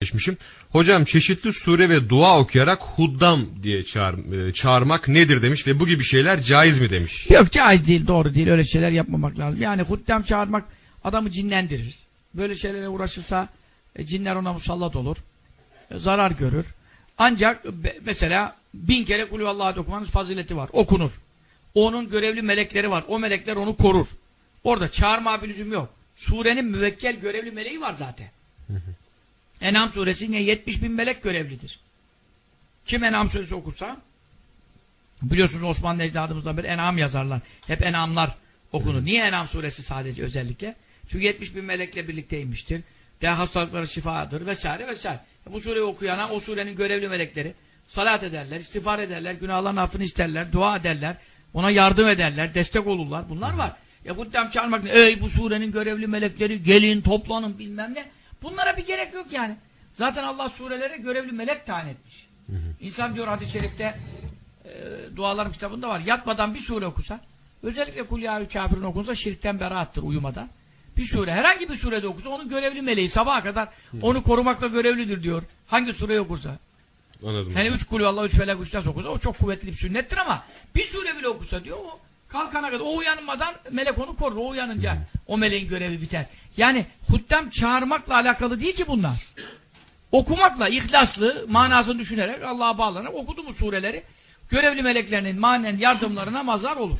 geçmişim. Hocam çeşitli sure ve dua okuyarak huddam diye çağır, e, çağırmak nedir demiş ve bu gibi şeyler caiz mi demiş. Yok caiz değil, doğru değil. Öyle şeyler yapmamak lazım. Yani huddem çağırmak adamı cinlendirir. Böyle şeylere uğraşırsa e, cinler ona musallat olur. E, zarar görür. Ancak mesela bin kere kulü Allah'a okumanın fazileti var. Okunur. Onun görevli melekleri var. O melekler onu korur. Orada çağırma bir lüzum yok. Surenin müvekkel görevli meleği var zaten. En'am suresinde 70 bin melek görevlidir. Kim En'am suresi okursa Biliyorsunuz Osmanlı ecdadımızdan beri enam yazarlar. Hep enamlar okunur. Niye enam suresi sadece özellikle? Çünkü 70 bin melekle birlikteymiştir. De hastalıkları şifadır vesaire vesaire. Bu sureyi okuyana o surenin görevli melekleri salat ederler, istiğfar ederler, günahların affını isterler, dua ederler, ona yardım ederler, destek olurlar. Bunlar var. Ya bu dem çağırmak? Ey bu surenin görevli melekleri gelin toplanın bilmem ne. Bunlara bir gerek yok yani. Zaten Allah surelere görevli melek tayin etmiş. İnsan diyor hadis-i şerifte e, dualarım kitabında var. Yatmadan bir sure okusa, özellikle Kul ya kafirun okunsa şirkten beraattır uyumadan. Bir sure, herhangi bir surede okusa onun görevli meleği sabaha kadar onu korumakla görevlidir diyor. Hangi sureyi okursa. Anladım. Hani üç kulü Allah, üç felak, üç nas okusa o çok kuvvetli bir sünnettir ama bir sure bile okusa diyor o kalkana kadar o uyanmadan melek onu korur. O uyanınca o meleğin görevi biter. Yani huddem çağırmakla alakalı değil ki bunlar. Okumakla, ihlaslı, manasını düşünerek Allah'a bağlanarak okuduğumuz sureleri görevli meleklerinin manen yardımlarına mazhar olur.